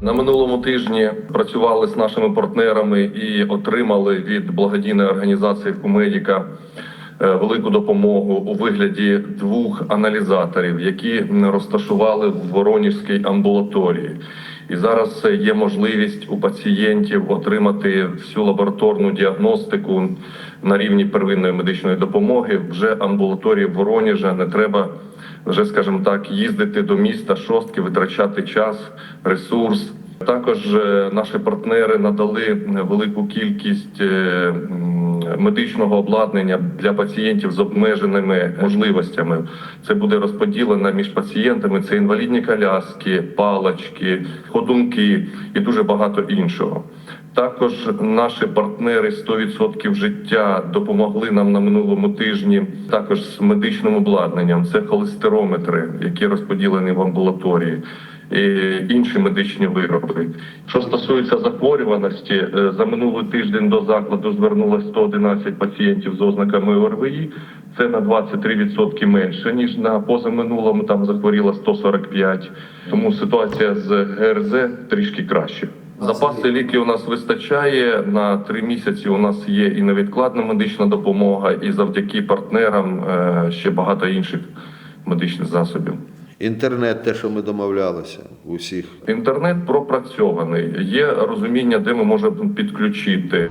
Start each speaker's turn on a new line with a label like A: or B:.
A: На минулому тижні працювали з нашими партнерами і отримали від благодійної організації Кумедіка велику допомогу у вигляді двох аналізаторів, які розташували в Воронежській амбулаторії. І зараз е, є можливість у пацієнтів отримати всю лабораторну діагностику на рівні первинної медичної допомоги. Вже амбулаторії Воронежа не треба вже, скажімо так, їздити до міста шостки, витрачати час, ресурс. Також е, наші партнери надали велику кількість е, медичного обладнання для пацієнтів з обмеженими можливостями. Це буде розподілено між пацієнтами. Це інвалідні коляски, палочки, ходунки і дуже багато іншого. Також наші партнери 100% життя допомогли нам на минулому тижні. Також з медичним обладнанням. Це холестерометри, які розподілені в амбулаторії. І інші медичні вироби. Що стосується захворюваності, е, за минулий тиждень до закладу звернулося 111 пацієнтів з ознаками ОРВІ. Це на 23% менше ніж на позаминулому. Там захворіло 145. Тому ситуація з ГРЗ трішки краще. Запаси ліків у нас вистачає на три місяці. У нас є і невідкладна медична допомога, і завдяки партнерам е, ще багато інших медичних засобів.
B: Інтернет, те, що ми домовлялися усіх.
A: Інтернет пропрацьований. Є розуміння, де ми можемо підключити.